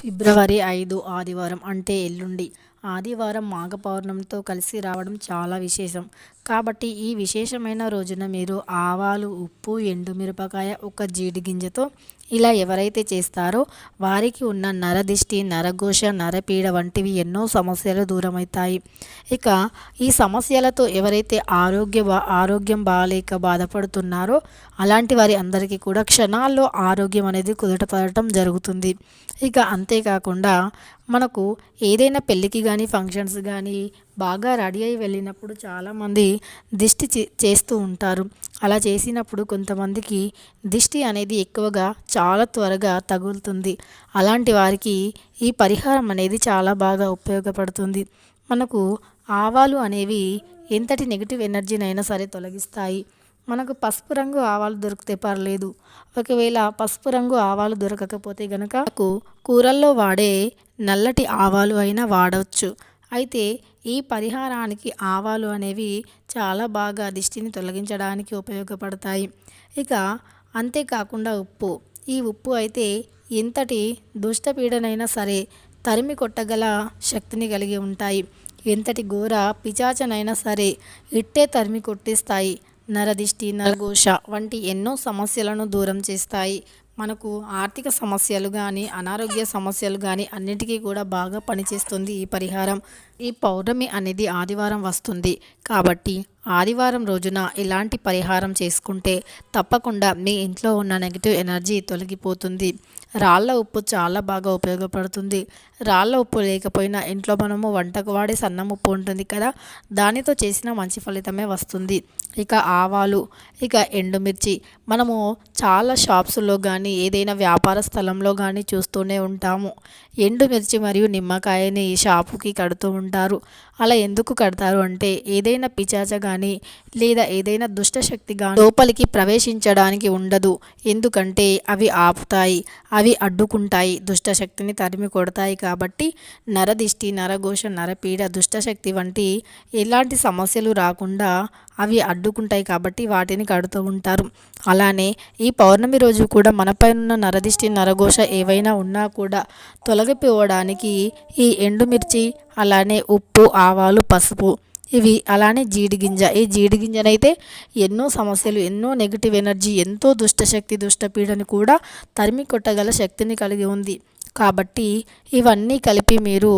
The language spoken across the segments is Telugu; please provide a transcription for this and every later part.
ఫిబ్రవరి ఐదు ఆదివారం అంటే ఎల్లుండి. ఆదివారం మాఘ పౌర్ణమితో కలిసి రావడం చాలా విశేషం. కాబట్టి ఈ విశేషమైన రోజున మీరు ఆవాలు ఉప్పు ఎండుమిరపకాయ ఒక జీడి గింజతో ఇలా ఎవరైతే చేస్తారో వారికి ఉన్న నరదిష్టి నరఘోష నరపీడ వంటివి ఎన్నో సమస్యలు దూరమవుతాయి. ఇక ఈ సమస్యలతో ఎవరైతే ఆరోగ్య ఆరోగ్యం బాగాలేక బాధపడుతున్నారో అలాంటి వారి అందరికీ కూడా క్షణాల్లో ఆరోగ్యం అనేది కుదుటపడటం జరుగుతుంది. ఇక అంతేకాకుండా మనకు ఏదైనా పెళ్ళికి కానీ ఫంక్షన్స్ కానీ బాగా రెడీ అయి వెళ్ళినప్పుడు చాలామంది దిష్టి చేస్తూ ఉంటారు. అలా చేసినప్పుడు కొంతమందికి దిష్టి అనేది ఎక్కువగా చాలా త్వరగా తగులుతుంది. అలాంటి వారికి ఈ పరిహారం అనేది చాలా బాగా ఉపయోగపడుతుంది. మనకు ఆవాలు అనేవి ఎంతటి నెగిటివ్ ఎనర్జీనైనా సరే తొలగిస్తాయి. మనకు పసుపు రంగు ఆవాలు దొరికితే పర్లేదు. ఒకవేళ పసుపు రంగు ఆవాలు దొరకకపోతే గనక కూరల్లో వాడే నల్లటి ఆవాలు అయినా వాడవచ్చు. అయితే ఈ పరిహారానికి ఆవాలు అనేవి చాలా బాగా దిష్టిని తొలగించడానికి ఉపయోగపడతాయి. ఇక అంతేకాకుండా ఉప్పు. ఈ ఉప్పు అయితే ఎంతటి దుష్టపీడనైనా సరే తరిమి కొట్టగల శక్తిని కలిగి ఉంటాయి. ఎంతటి ఘోర పిచాచనైనా సరే ఇట్టే తరిమి కొట్టిస్తాయి. నరదిష్టి నరఘోష వంటి ఎన్నో సమస్యలను దూరం చేస్తాయి. మనకు ఆర్థిక సమస్యలు కానీ అనారోగ్య సమస్యలు కానీ అన్నిటికీ కూడా బాగా పనిచేస్తుంది ఈ పరిహారం. ఈ పౌర్ణమి అనేది ఆదివారం వస్తుంది. కాబట్టి ఆదివారం రోజున ఇలాంటి పరిహారం చేసుకుంటే తప్పకుండా మీ ఇంట్లో ఉన్న నెగిటివ్ ఎనర్జీ తొలగిపోతుంది. రాళ్ళ ఉప్పు చాలా బాగా ఉపయోగపడుతుంది. రాళ్ళ ఉప్పు లేకపోయినా ఇంట్లో మనము వంటకు వాడే సన్నం ఉప్పు ఉంటుంది కదా దానితో చేసిన మంచి ఫలితమే వస్తుంది. ఇక ఆవాలు ఇక ఎండుమిర్చి. మనము చాలా షాప్స్లో కానీ ఏదైనా వ్యాపార స్థలంలో కానీ చూస్తూనే ఉంటాము. ఎండుమిర్చి మరియు నిమ్మకాయని షాపుకి కడుతూ ఉంటారు. అలా ఎందుకు కడతారు అంటే ఏదైనా పిచాచ కానీ లేదా ఏదైనా దుష్టశక్తి కానీ లోపలికి ప్రవేశించడానికి ఉండదు. ఎందుకంటే అవి ఆపుతాయి అవి అడ్డుకుంటాయి దుష్టశక్తిని తరిమి కొడతాయి కాబట్టి నరదిష్టి నరఘోష నరపీడ దుష్టశక్తి వంటి ఎలాంటి సమస్యలు రాకుండా అవి అడ్డు అడ్డుకుంటాయి కాబట్టి వాటిని కడుతూ ఉంటారు. అలానే ఈ పౌర్ణమి రోజు కూడా మనపై ఉన్న నరదిష్టి నరఘోష ఏవైనా ఉన్నా కూడా తొలగిపోవడానికి ఈ ఎండుమిర్చి అలానే ఉప్పు ఆవాలు పసుపు ఇవి అలానే జీడిగింజ. ఈ జీడిగింజనైతే ఎన్నో సమస్యలు ఎన్నో నెగిటివ్ ఎనర్జీ ఎంతో దుష్టశక్తి దుష్టపీడని కూడా తరిమి కొట్టగల శక్తిని కలిగి ఉంది. కాబట్టి ఇవన్నీ కలిపి మీరు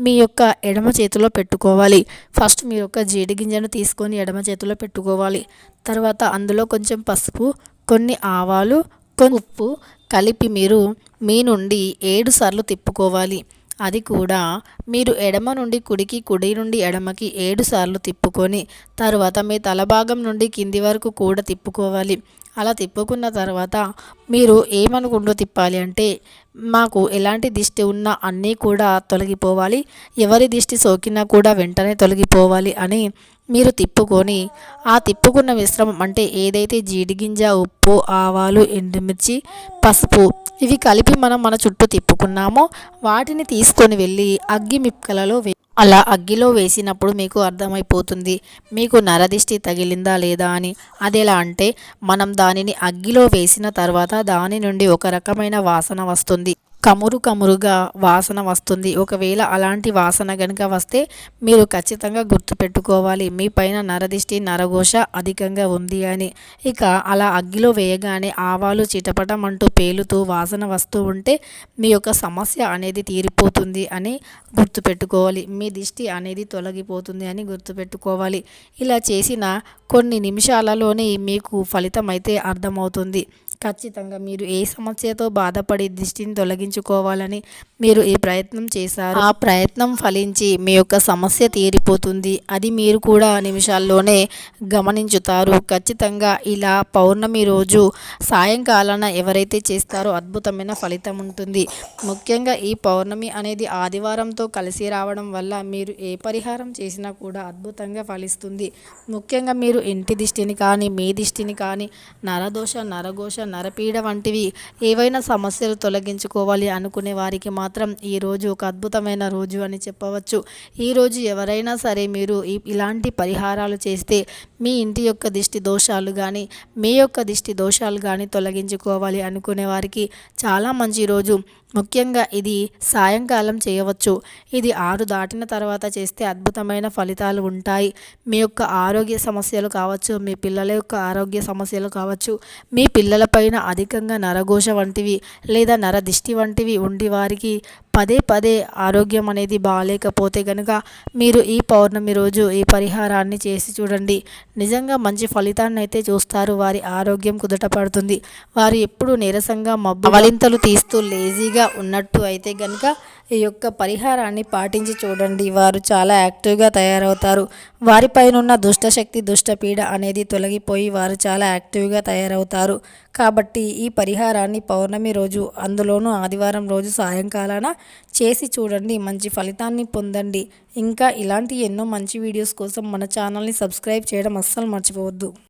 మీ యొక్క ఎడమ చేతిలో పెట్టుకోవాలి. ఫస్ట్ మీ యొక్క జీడి గింజను తీసుకొని ఎడమ చేతిలో పెట్టుకోవాలి. తర్వాత అందులో కొంచెం పసుపు కొన్ని ఆవాలు కొన్ని ఉప్పు కలిపి మీరు మీ నుండి ఏడు సార్లు తిప్పుకోవాలి. అది కూడా మీరు ఎడమ నుండి కుడికి కుడి నుండి ఎడమకి ఏడు సార్లు తిప్పుకొని తర్వాత మీ తల భాగం నుండి కింది వరకు కూడా తిప్పుకోవాలి. అలా తిప్పుకున్న తర్వాత మీరు ఏమనుకుంటూ తిప్పాలి అంటే మాకు ఎలాంటి దిష్టి ఉన్నా అన్నీ కూడా తొలగిపోవాలి. ఎవరి దిష్టి సోకినా కూడా వెంటనే తొలగిపోవాలి అని మీరు తిప్పుకొని ఆ తిప్పుకున్న మిశ్రమం అంటే ఏదైతే జీడిగింజ ఉప్పు ఆవాలు ఎండుమిర్చి పసుపు ఇవి కలిపి మనం మన చుట్టూ తిప్పుకున్నామో వాటిని తీసుకొని వెళ్ళి అగ్గి మిప్పలలో వే అలా అగ్గిలో వేసినప్పుడు మీకు అర్థమైపోతుంది. మీకు నరదిష్టి తగిలిందా లేదా అని. అది ఎలా అంటే మనం దానిని అగ్గిలో వేసిన తర్వాత దాని నుండి ఒక రకమైన వాసన వస్తుంది. కమురు కమురుగా వాసన వస్తుంది. ఒకవేళ అలాంటి వాసన కనుక వస్తే మీరు ఖచ్చితంగా గుర్తుపెట్టుకోవాలి. మీ పైన నరదిష్టి నరఘోష అధికంగా ఉంది అని. ఇక అలా అగ్గిలో వేయగానే ఆవాలు చిటపటం అంటూ పేలుతూ వాసన వస్తూ ఉంటే మీ యొక్క సమస్య అనేది తీరిపోతుంది అని గుర్తుపెట్టుకోవాలి. మీ దిష్టి అనేది తొలగిపోతుంది అని గుర్తుపెట్టుకోవాలి. ఇలా చేసిన కొన్ని నిమిషాలలోనే మీకు ఫలితం అయితే అర్థమవుతుంది. ఖచ్చితంగా మీరు ఏ సమస్యతో బాధపడి దిష్టిని దృష్టిని తొలగించుకోవాలని మీరు ఈ ప్రయత్నం చేశారు. ఆ ప్రయత్నం ఫలించి మీ యొక్క సమస్య తీరిపోతుంది. అది మీరు కూడా నిమిషాల్లోనే గమనించుతారు. ఖచ్చితంగా ఇలా పౌర్ణమి రోజు సాయంకాలాన ఎవరైతే చేస్తారో అద్భుతమైన ఫలితం ఉంటుంది. ముఖ్యంగా ఈ పౌర్ణమి అనేది ఆదివారంతో కలిసి రావడం వల్ల మీరు ఏ పరిహారం చేసినా కూడా అద్భుతంగా ఫలిస్తుంది. ముఖ్యంగా మీరు ఇంటి దిష్టిని కానీ మీ దిష్టిని కానీ నరదోష నరఘోష నరపీడ వంటివి ఏవైనా సమస్యలు తొలగించుకోవాలి. అనుకునే వారికి మాత్రం ఈరోజు ఒక అద్భుతమైన రోజు అని చెప్పవచ్చు. ఈరోజు ఎవరైనా సరే మీరు ఇలాంటి పరిహారాలు చేస్తే మీ ఇంటి యొక్క దిష్టి దోషాలు కానీ మీ యొక్క దిష్టి దోషాలు కానీ తొలగించుకోవాలి అనుకునే వారికి చాలా మంచి రోజు. ముఖ్యంగా ఇది సాయంకాలం చేయవచ్చు. ఇది ఆరు దాటిన తర్వాత చేస్తే అద్భుతమైన ఫలితాలు ఉంటాయి. మీ యొక్క ఆరోగ్య సమస్యలు కావచ్చు మీ పిల్లల యొక్క ఆరోగ్య సమస్యలు కావచ్చు మీ పిల్లలపైన అధికంగా నరఘోష వంటివి లేదా నర దిష్టి వంటి వంటివి ఉండి వారికి పదే పదే ఆరోగ్యం అనేది బాగాలేకపోతే కనుక మీరు ఈ పౌర్ణమి రోజు ఈ పరిహారాన్ని చేసి చూడండి. నిజంగా మంచి ఫలితాన్ని అయితే చూస్తారు. వారి ఆరోగ్యం కుదుట పడుతుంది. వారు ఎప్పుడు నీరసంగా మబ్బు వలింతలు తీస్తూ లేజీగా ఉన్నట్టు అయితే కనుక ఈ యొక్క పరిహారాన్ని పాటించి చూడండి. వారు చాలా యాక్టివ్గా తయారవుతారు. వారిపైనున్న దుష్టశక్తి దుష్టపీడ అనేది తొలగిపోయి వారు చాలా యాక్టివ్గా తయారవుతారు. కాబట్టి ఈ పరిహారాన్ని పౌర్ణమి రోజు అందులోనూ ఆదివారం రోజు సాయంకాలాన చేసి చూడండి మంచి ఫలితాన్ని పొందండి. ఇంకా ఇలాంటి ఎన్నో మంచి వీడియోస్ కోసం మన ఛానల్ని సబ్స్క్రైబ్ చేయడం అస్సలు మర్చిపోవద్దు.